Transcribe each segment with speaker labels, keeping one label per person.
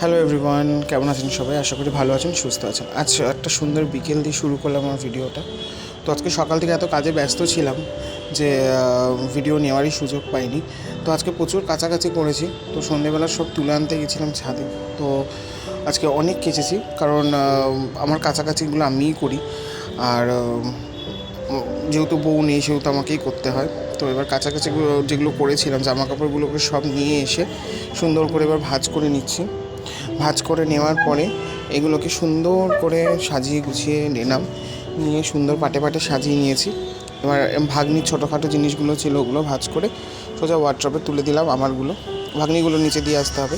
Speaker 1: Hello everyone কেমন আছেন সবাই? আশা করি ভালো আছেন, সুস্থ আছেন। আজ একটা সুন্দর বিকেল দিয়ে শুরু করলাম আমার ভিডিওটা। তো আজকে সকাল থেকে এত কাজে ব্যস্ত ছিলাম যে ভিডিও নেওয়ারই সুযোগ পাইনি। তো আজকে প্রচুর কাছাকাছি করেছি। তো সন্ধেবেলা সব তুলে আনতে গেছিলাম ছাদে। তো আজকে অনেক কেচেছি, কারণ আমার কাছাকাছিগুলো আমিই করি। আর যেহেতু বউ নেই, সেহেতু আমাকেই করতে হয়। তো এবার কাছাকাছিগুলো যেগুলো করেছিলাম, জামা কাপড়গুলোকে সব নিয়ে এসে সুন্দর করে এবার ভাঁজ করে নিচ্ছি। ভাঁজ করে নেওয়ার পরে এগুলোকে সুন্দর করে সাজিয়ে গুছিয়ে নিলাম। নিয়ে সুন্দর পাটে পাটে সাজিয়ে নিয়েছি। এবার ভাগ্নির ছোটোখাটো জিনিসগুলো ছিল ওগুলো ভাঁজ করে সোজা ওয়ার্ড্রপে তুলে দিলাম আমারগুলো। ভাগ্নিগুলো নিচে দিয়ে আসতে হবে।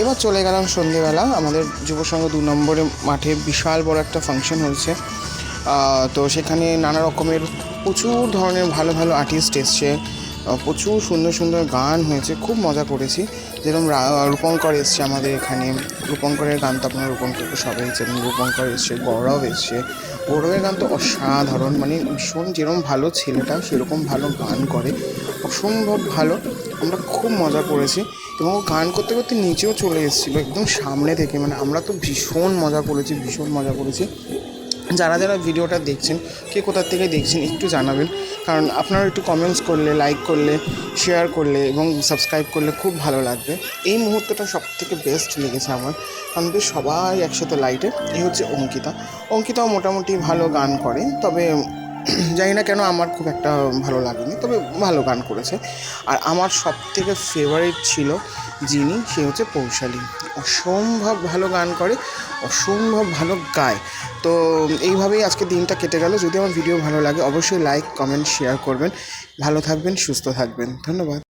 Speaker 1: এবার চলে গেলাম সন্ধেবেলা। আমাদের যুব সংঘ দু নম্বরে মাঠে বিশাল বড় একটা ফাংশন হয়েছে। তো সেখানে নানা রকমের প্রচুর ধরনের ভালো ভালো আর্টিস্ট এসছে। প্রচুর সুন্দর সুন্দর গান হয়েছে, খুব মজা করেছি। যেরকম রূপঙ্কর এসছে আমাদের এখানে। রূপঙ্করের গান তো আপনার রূপঙ্কর তো সবাই চেনেন, রূপঙ্কর এসছে, গৌরব এসছে। গৌরবের গান তো অসাধারণ মানে ভীষণ যেরকম ভালো ছেলেটা, সেরকম ভালো গান করে, অসম্ভব ভালো। আমরা খুব মজা করেছি এবং গান করতে করতে নিচেও চলে এসেছিল, একদম সামনে থেকে মানে আমরা তো ভীষণ মজা করেছি, ভীষণ মজা করেছি। যারা যারা ভিডিওটা দেখছেন, কে কোথার থেকে দেখছেন একটু জানাবেন। কারণ আপনারা একটু কমেন্টস করলে লাইক করলে শেয়ার করলে এবং সাবস্ক্রাইব করলে খুব ভালো লাগবে। এই মুহূর্তটা সব থেকে বেস্ট লেগেছে আমার। কারণ সবাই একসাথে লাইটে এই হচ্ছে অঙ্কিতা। অঙ্কিতাও মোটামুটি ভালো গান করে, তবে জানি না কেন আমার খুব একটা ভালো লাগেনি, তবে ভালো গান করেছে। আর আমার সব থেকে ফেভারিট ছিল যিনি, সে হচ্ছে পৌশালী। অসম্ভব ভালো গান করে। অসম্ভব ভালো গায়। তো এইভাবেই আজকে দিনটা কেটে গেল। যদি আমার ভিডিও ভালো লাগে, অবশ্যই লাইক কমেন্ট শেয়ার করবেন। ভালো থাকবেন, সুস্থ থাকবেন। ধন্যবাদ।